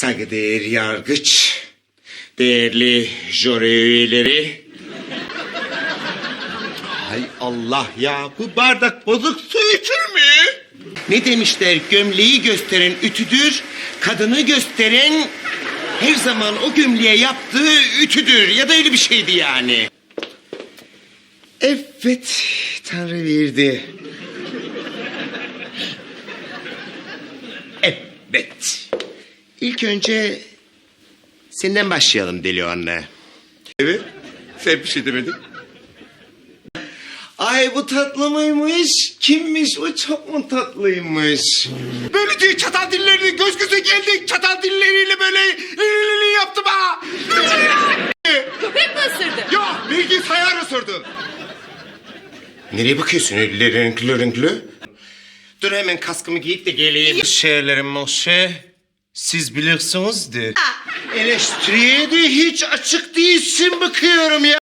Saygıdeğer yargıç, değerli jüri üyeleri. Hay Allah ya bu bardak bozuk su ütür mü? Ne demişler gömleği gösteren ütüdür, kadını gösteren her zaman o gömleğe yaptığı ütüdür ya da öyle bir şeydi yani. Evet, Tanrı verdi. Evet. İlk önce senden başlayalım deli anne. Evet. Sen bir şey demedin. Ay bu tatlı mıymış? Kimmiş? O çok mu tatlıymış? Böyle diye çatal dillerini göz göze geldik. Çatal dilleriyle böyle lili yaptım ha. Köpek mi ısırdı? Ya bilgisayar ısırdı. Nereye bakıyorsun öyle renkli renkli? Dur hemen kaskımı giyip de geleyim. Şeylerim o şey. Siz bilirsiniz de. Eleştiriye de hiç açık değilsin bakıyorum ya.